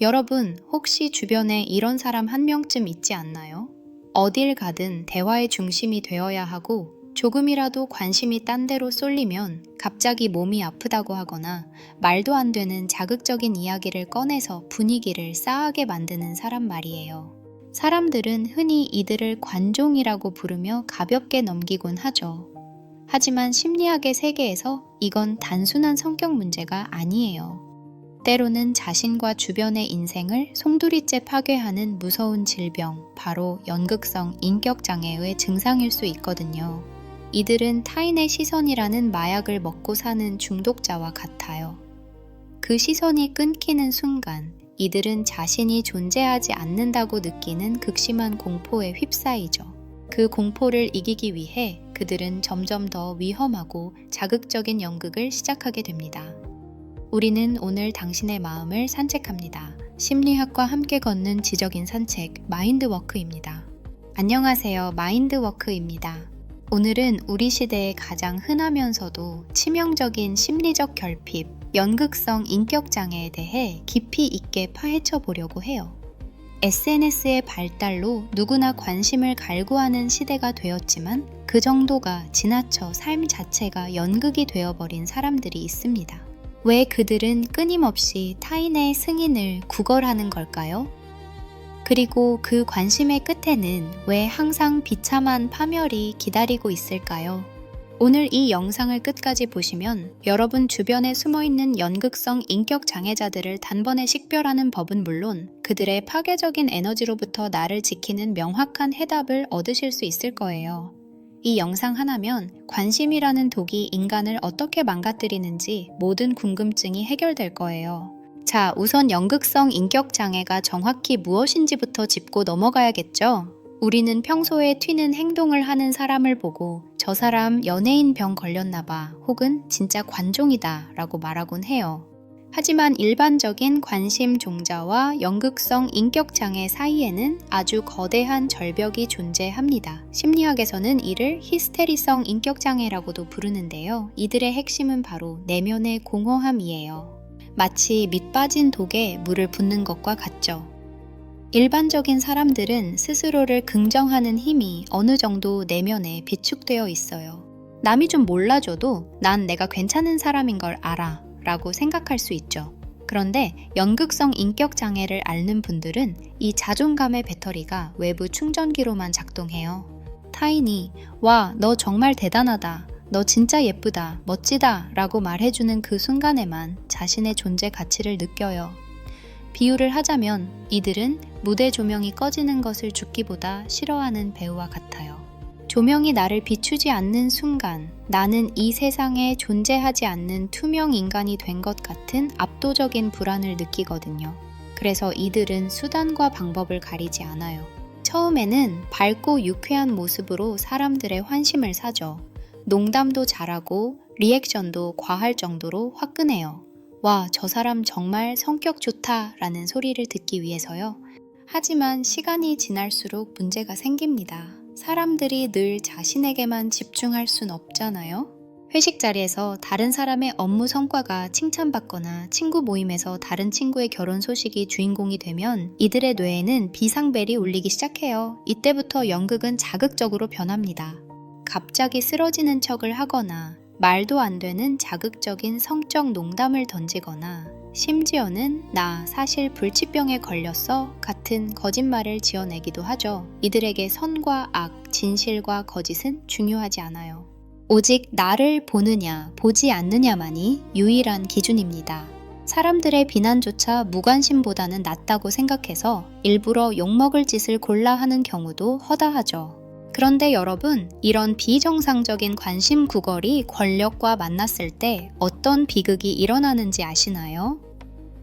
여러분, 혹시 주변에 이런 사람 한 명쯤 있지 않나요? 어딜 가든 대화의 중심이 되어야 하고 조금이라도 관심이 딴 데로 쏠리면 갑자기 몸이 아프다고 하거나 말도 안 되는 자극적인 이야기를 꺼내서 분위기를 싸하게 만드는 사람 말이에요. 사람들은 흔히 이들을 관종이라고 부르며 가볍게 넘기곤 하죠. 하지만 심리학의 세계에서 이건 단순한 성격 문제가 아니에요. 때로는 자신과 주변의 인생을 송두리째 파괴하는 무서운 질병, 바로 연극성 인격장애의 증상일 수 있거든요. 이들은 타인의 시선이라는 마약을 먹고 사는 중독자와 같아요. 그 시선이 끊기는 순간 이들은 자신이 존재하지 않는다고 느끼는 극심한 공포에 휩싸이죠. 그 공포를 이기기 위해 그들은 점점 더 위험하고 자극적인 연극을 시작하게 됩니다. 우리는 오늘 당신의 마음을 산책합니다. 심리학과 함께 걷는 지적인 산책 마인드워크입니다. 안녕하세요. 마인드워크입니다. 오늘은 우리 시대의 가장 흔하면서도 치명적인 심리적 결핍, 연극성 인격장애에 대해 깊이 있게 파헤쳐 보려고 해요. SNS의 발달로 누구나 관심을 갈구하는 시대가 되었지만 그 정도가 지나쳐 삶 자체가 연극이 되어버린 사람들이 있습니다. 왜 그들은 끊임없이 타인의 승인을 구걸하는 걸까요? 그리고 그 관심의 끝에는 왜 항상 비참한 파멸이 기다리고 있을까요? 오늘 이 영상을 끝까지 보시면 여러분 주변에 숨어 있는 연극성 인격 장애자들을 단번에 식별하는 법은 물론 그들의 파괴적인 에너지로부터 나를 지키는 명확한 해답을 얻으실 수 있을 거예요. 이 영상 하나면 관심이라는 독이 인간을 어떻게 망가뜨리는지 모든 궁금증이 해결될 거예요. 자, 우선 연극성 인격 장애가 정확히 무엇인지부터 짚고 넘어가야겠죠? 우리는 평소에 튀는 행동을 하는 사람을 보고 저 사람 연예인 병 걸렸나 봐 혹은 진짜 관종이다 라고 말하곤 해요. 하지만 일반적인 관심 종자와 연극성 인격 장애 사이에는 아주 거대한 절벽이 존재합니다. 심리학에서는 이를 히스테리성 인격 장애라고도 부르는데요. 이들의 핵심은 바로 내면의 공허함이에요. 마치 밑 빠진 독에 물을 붓는 것과 같죠. 일반적인 사람들은 스스로를 긍정하는 힘이 어느 정도 내면에 비축되어 있어요. 남이 좀 몰라줘도 난 내가 괜찮은 사람인 걸 알아 라고 생각할 수 있죠. 그런데 연극성 인격 장애를 앓는 분들은 이 자존감의 배터리가 외부 충전기로만 작동해요. 타인이 와, 너 정말 대단하다. 너 진짜 예쁘다. 멋지다. 라고 말해주는 그 순간에만 자신의 존재 가치를 느껴요. 비유를 하자면 이들은 무대 조명이 꺼지는 것을 죽기보다 싫어하는 배우와 같아요. 조명이 나를 비추지 않는 순간 나는 이 세상에 존재하지 않는 투명 인간이 된 것 같은 압도적인 불안을 느끼거든요. 그래서 이들은 수단과 방법을 가리지 않아요. 처음에는 밝고 유쾌한 모습으로 사람들의 환심을 사죠. 농담도 잘하고 리액션도 과할 정도로 화끈해요. 와, 저 사람 정말 성격 좋다 라는 소리를 듣기 위해서요. 하지만 시간이 지날수록 문제가 생깁니다. 사람들이 늘 자신에게만 집중할 순 없잖아요. 회식 자리에서 다른 사람의 업무 성과가 칭찬받거나 친구 모임에서 다른 친구의 결혼 소식이 주인공이 되면 이들의 뇌에는 비상벨이 울리기 시작해요. 이때부터 연극은 자극적으로 변합니다. 갑자기 쓰러지는 척을 하거나 말도 안 되는 자극적인 성적 농담을 던지거나 심지어는 나 사실 불치병에 걸렸어 같은 거짓말을 지어내기도 하죠. 이들에게 선과 악, 진실과 거짓은 중요하지 않아요. 오직 나를 보느냐, 보지 않느냐만이 유일한 기준입니다. 사람들의 비난조차 무관심보다는 낫다고 생각해서 일부러 욕먹을 짓을 골라 하는 경우도 허다하죠. 그런데 여러분, 이런 비정상적인 관심 구걸이 권력과 만났을 때 어떤 비극이 일어나는지 아시나요?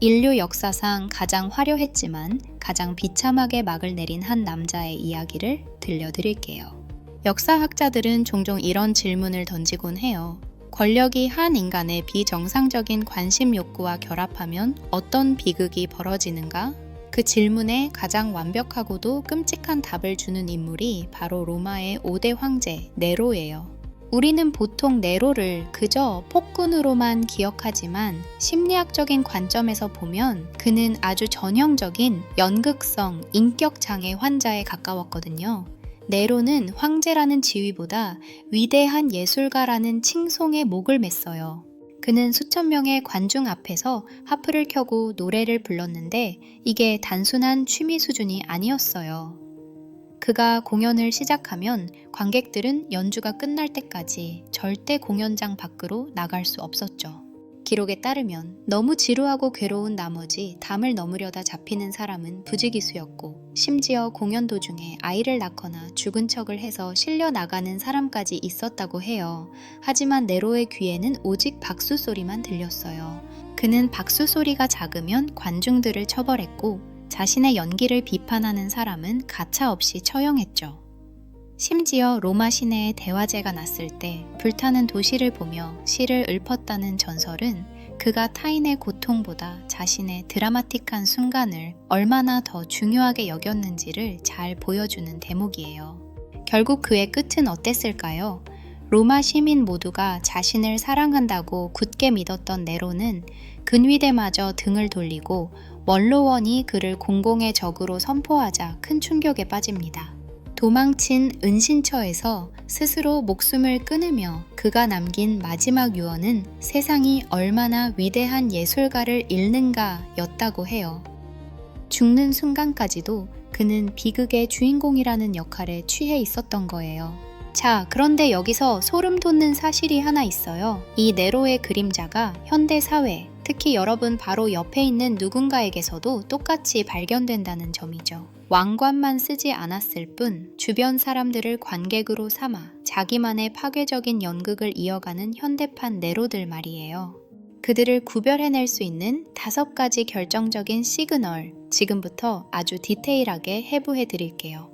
인류 역사상 가장 화려했지만 가장 비참하게 막을 내린 한 남자의 이야기를 들려드릴게요. 역사학자들은 종종 이런 질문을 던지곤 해요. 권력이 한 인간의 비정상적인 관심 욕구와 결합하면 어떤 비극이 벌어지는가? 그 질문에 가장 완벽하고도 끔찍한 답을 주는 인물이 바로 로마의 5대 황제 네로예요. 우리는 보통 네로를 그저 폭군으로만 기억하지만 심리학적인 관점에서 보면 그는 아주 전형적인 연극성 인격 장애 환자에 가까웠거든요. 네로는 황제라는 지위보다 위대한 예술가라는 칭송에 목을 맸어요. 그는 수천 명의 관중 앞에서 하프를 켜고 노래를 불렀는데 이게 단순한 취미 수준이 아니었어요. 그가 공연을 시작하면 관객들은 연주가 끝날 때까지 절대 공연장 밖으로 나갈 수 없었죠. 기록에 따르면 너무 지루하고 괴로운 나머지 담을 넘으려다 잡히는 사람은 부지기수였고 심지어 공연 도중에 아이를 낳거나 죽은 척을 해서 실려 나가는 사람까지 있었다고 해요. 하지만 네로의 귀에는 오직 박수 소리만 들렸어요. 그는 박수 소리가 작으면 관중들을 처벌했고 자신의 연기를 비판하는 사람은 가차없이 처형했죠. 심지어 로마 시내에 대화제가 났을 때 불타는 도시를 보며 시를 읊었다는 전설은 그가 타인의 고통보다 자신의 드라마틱한 순간을 얼마나 더 중요하게 여겼는지를 잘 보여주는 대목이에요. 결국 그의 끝은 어땠을까요? 로마 시민 모두가 자신을 사랑한다고 굳게 믿었던 네로는 근위대마저 등을 돌리고 원로원이 그를 공공의 적으로 선포하자 큰 충격에 빠집니다. 도망친 은신처에서 스스로 목숨을 끊으며 그가 남긴 마지막 유언은 세상이 얼마나 위대한 예술가를 잃는가 였다고 해요. 죽는 순간까지도 그는 비극의 주인공이라는 역할에 취해 있었던 거예요. 자, 그런데 여기서 소름 돋는 사실이 하나 있어요. 이 네로의 그림자가 현대 사회, 특히 여러분 바로 옆에 있는 누군가에게서도 똑같이 발견된다는 점이죠. 왕관만 쓰지 않았을 뿐 주변 사람들을 관객으로 삼아 자기만의 파괴적인 연극을 이어가는 현대판 네로들 말이에요. 그들을 구별해낼 수 있는 다섯 가지 결정적인 시그널 지금부터 아주 디테일하게 해부해 드릴게요.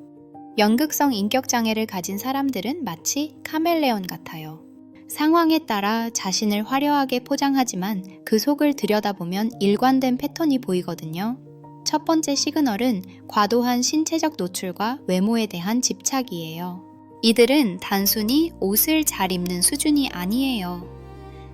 연극성 인격장애를 가진 사람들은 마치 카멜레온 같아요. 상황에 따라 자신을 화려하게 포장하지만 그 속을 들여다보면 일관된 패턴이 보이거든요. 첫 번째 시그널은 과도한 신체적 노출과 외모에 대한 집착이에요. 이들은 단순히 옷을 잘 입는 수준이 아니에요.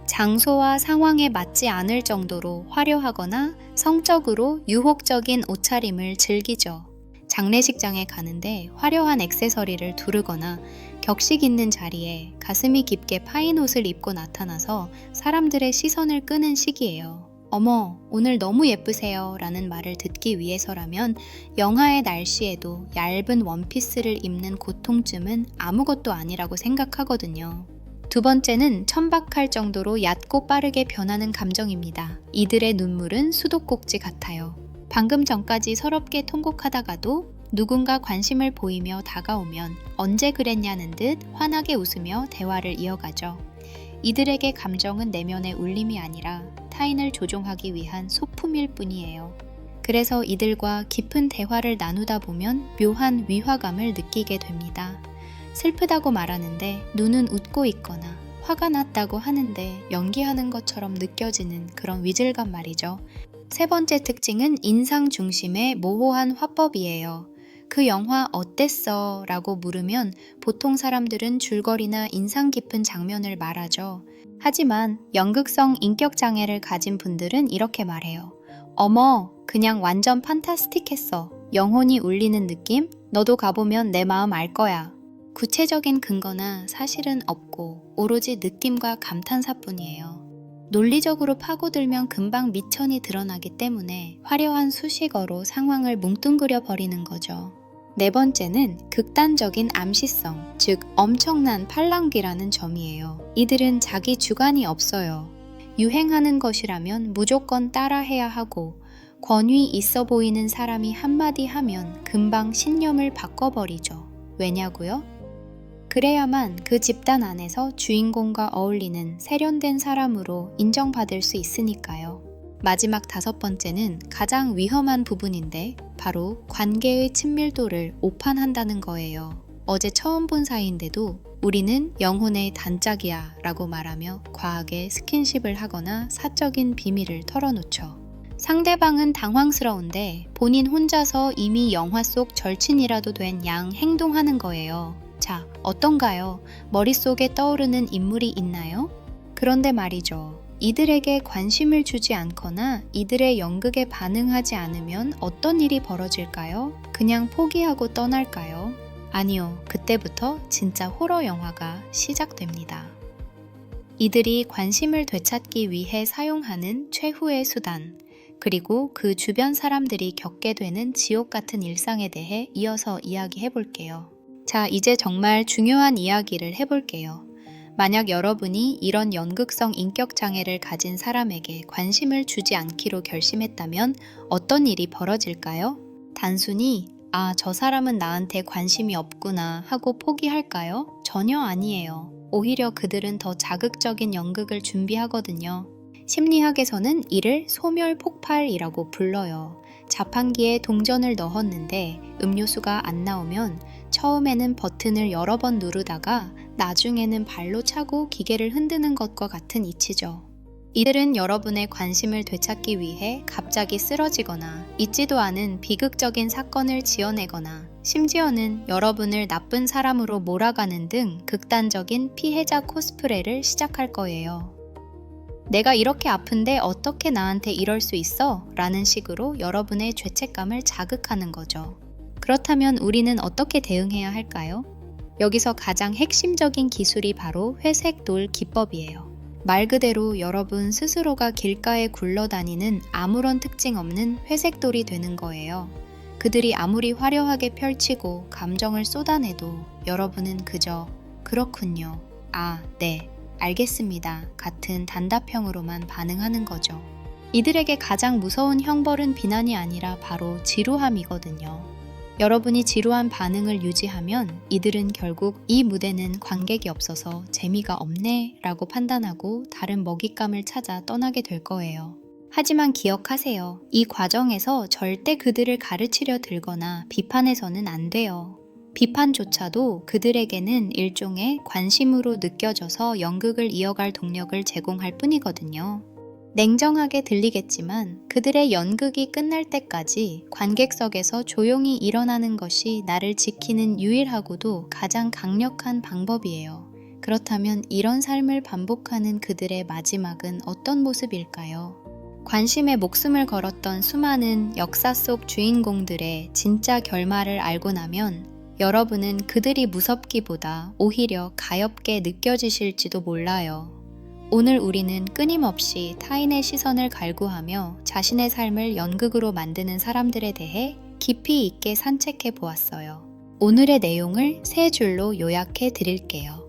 장소와 상황에 맞지 않을 정도로 화려하거나 성적으로 유혹적인 옷차림을 즐기죠. 장례식장에 가는데 화려한 액세서리를 두르거나 격식 있는 자리에 가슴이 깊게 파인 옷을 입고 나타나서 사람들의 시선을 끄는 시기예요. 어머, 오늘 너무 예쁘세요. 라는 말을 듣기 위해서라면 영하의 날씨에도 얇은 원피스를 입는 고통쯤은 아무것도 아니라고 생각하거든요. 두 번째는 천박할 정도로 얕고 빠르게 변하는 감정입니다. 이들의 눈물은 수도꼭지 같아요. 방금 전까지 서럽게 통곡하다가도 누군가 관심을 보이며 다가오면 언제 그랬냐는 듯 환하게 웃으며 대화를 이어가죠. 이들에게 감정은 내면의 울림이 아니라 타인을 조종하기 위한 소품일 뿐이에요. 그래서 이들과 깊은 대화를 나누다 보면 묘한 위화감을 느끼게 됩니다. 슬프다고 말하는데 눈은 웃고 있거나 화가 났다고 하는데 연기하는 것처럼 느껴지는 그런 위즐감 말이죠. 세 번째 특징은 인상 중심의 모호한 화법이에요. 그 영화 어땠어? 라고 물으면 보통 사람들은 줄거리나 인상 깊은 장면을 말하죠. 하지만 연극성 인격장애를 가진 분들은 이렇게 말해요. 어머, 그냥 완전 판타스틱했어. 영혼이 울리는 느낌? 너도 가보면 내 마음 알 거야. 구체적인 근거나 사실은 없고 오로지 느낌과 감탄사뿐이에요. 논리적으로 파고들면 금방 미천이 드러나기 때문에 화려한 수식어로 상황을 뭉뚱그려 버리는 거죠. 네 번째는 극단적인 암시성, 즉 엄청난 팔랑귀라는 점이에요. 이들은 자기 주관이 없어요. 유행하는 것이라면 무조건 따라해야 하고 권위 있어 보이는 사람이 한마디 하면 금방 신념을 바꿔버리죠. 왜냐고요? 그래야만 그 집단 안에서 주인공과 어울리는 세련된 사람으로 인정받을 수 있으니까요. 마지막 다섯 번째는 가장 위험한 부분인데 바로 관계의 친밀도를 오판한다는 거예요. 어제 처음 본 사이인데도 우리는 영혼의 단짝이야 라고 말하며 과하게 스킨십을 하거나 사적인 비밀을 털어놓죠. 상대방은 당황스러운데 본인 혼자서 이미 영화 속 절친이라도 된 양 행동하는 거예요. 자, 어떤가요? 머릿속에 떠오르는 인물이 있나요? 그런데 말이죠. 이들에게 관심을 주지 않거나 이들의 연극에 반응하지 않으면 어떤 일이 벌어질까요? 그냥 포기하고 떠날까요? 아니요. 그때부터 진짜 호러 영화가 시작됩니다. 이들이 관심을 되찾기 위해 사용하는 최후의 수단, 그리고 그 주변 사람들이 겪게 되는 지옥 같은 일상에 대해 이어서 이야기해 볼게요. 자, 이제 정말 중요한 이야기를 해볼게요. 만약 여러분이 이런 연극성 인격 장애를 가진 사람에게 관심을 주지 않기로 결심했다면 어떤 일이 벌어질까요? 단순히 아, 저 사람은 나한테 관심이 없구나 하고 포기할까요? 전혀 아니에요. 오히려 그들은 더 자극적인 연극을 준비하거든요. 심리학에서는 이를 소멸 폭발이라고 불러요. 자판기에 동전을 넣었는데 음료수가 안 나오면 처음에는 버튼을 여러 번 누르다가 나중에는 발로 차고 기계를 흔드는 것과 같은 이치죠. 이들은 여러분의 관심을 되찾기 위해 갑자기 쓰러지거나 있지도 않은 비극적인 사건을 지어내거나 심지어는 여러분을 나쁜 사람으로 몰아가는 등 극단적인 피해자 코스프레를 시작할 거예요. 내가 이렇게 아픈데 어떻게 나한테 이럴 수 있어? 라는 식으로 여러분의 죄책감을 자극하는 거죠. 그렇다면 우리는 어떻게 대응해야 할까요? 여기서 가장 핵심적인 기술이 바로 회색 돌 기법이에요. 말 그대로 여러분 스스로가 길가에 굴러다니는 아무런 특징 없는 회색 돌이 되는 거예요. 그들이 아무리 화려하게 펼치고 감정을 쏟아내도 여러분은 그저 그렇군요. 아, 네. 알겠습니다. 같은 단답형으로만 반응하는 거죠. 이들에게 가장 무서운 형벌은 비난이 아니라 바로 지루함이거든요. 여러분이 지루한 반응을 유지하면 이들은 결국 이 무대는 관객이 없어서 재미가 없네 라고 판단하고 다른 먹잇감을 찾아 떠나게 될 거예요. 하지만 기억하세요. 이 과정에서 절대 그들을 가르치려 들거나 비판해서는 안 돼요. 비판조차도 그들에게는 일종의 관심으로 느껴져서 연극을 이어갈 동력을 제공할 뿐이거든요. 냉정하게 들리겠지만 그들의 연극이 끝날 때까지 관객석에서 조용히 일어나는 것이 나를 지키는 유일하고도 가장 강력한 방법이에요. 그렇다면 이런 삶을 반복하는 그들의 마지막은 어떤 모습일까요? 관심에 목숨을 걸었던 수많은 역사 속 주인공들의 진짜 결말을 알고 나면 여러분은 그들이 무섭기보다 오히려 가엽게 느껴지실지도 몰라요. 오늘 우리는 끊임없이 타인의 시선을 갈구하며 자신의 삶을 연극으로 만드는 사람들에 대해 깊이 있게 산책해 보았어요. 오늘의 내용을 세 줄로 요약해 드릴게요.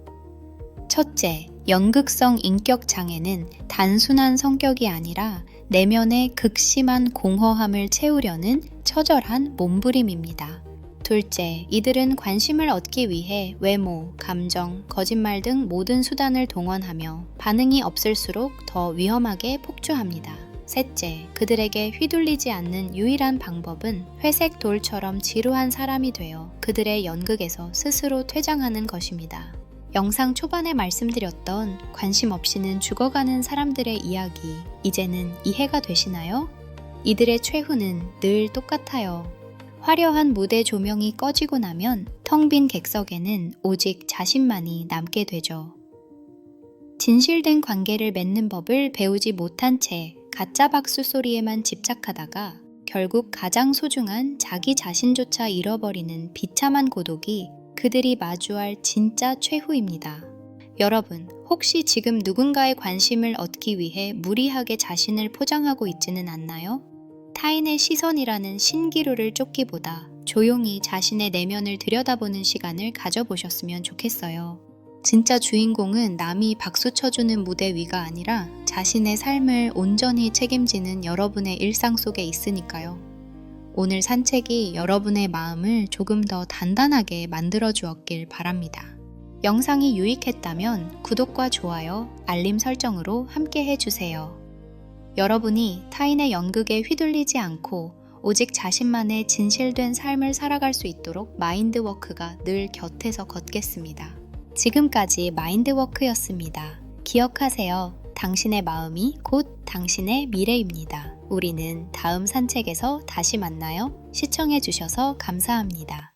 첫째, 연극성 인격 장애는 단순한 성격이 아니라 내면의 극심한 공허함을 채우려는 처절한 몸부림입니다. 둘째, 이들은 관심을 얻기 위해 외모, 감정, 거짓말 등 모든 수단을 동원하며 반응이 없을수록 더 위험하게 폭주합니다. 셋째, 그들에게 휘둘리지 않는 유일한 방법은 회색 돌처럼 지루한 사람이 되어 그들의 연극에서 스스로 퇴장하는 것입니다. 영상 초반에 말씀드렸던 관심 없이는 죽어가는 사람들의 이야기, 이제는 이해가 되시나요? 이들의 최후는 늘 똑같아요. 화려한 무대 조명이 꺼지고 나면 텅 빈 객석에는 오직 자신만이 남게 되죠. 진실된 관계를 맺는 법을 배우지 못한 채 가짜 박수 소리에만 집착하다가 결국 가장 소중한 자기 자신조차 잃어버리는 비참한 고독이 그들이 마주할 진짜 최후입니다. 여러분, 혹시 지금 누군가의 관심을 얻기 위해 무리하게 자신을 포장하고 있지는 않나요? 타인의 시선이라는 신기루를 쫓기보다 조용히 자신의 내면을 들여다보는 시간을 가져보셨으면 좋겠어요. 진짜 주인공은 남이 박수 쳐주는 무대 위가 아니라 자신의 삶을 온전히 책임지는 여러분의 일상 속에 있으니까요. 오늘 산책이 여러분의 마음을 조금 더 단단하게 만들어 주었길 바랍니다. 영상이 유익했다면 구독과 좋아요, 알림 설정으로 함께 해주세요. 여러분이 타인의 연극에 휘둘리지 않고 오직 자신만의 진실된 삶을 살아갈 수 있도록 마인드워크가 늘 곁에서 걷겠습니다. 지금까지 마인드워크였습니다. 기억하세요. 당신의 마음이 곧 당신의 미래입니다. 우리는 다음 산책에서 다시 만나요. 시청해주셔서 감사합니다.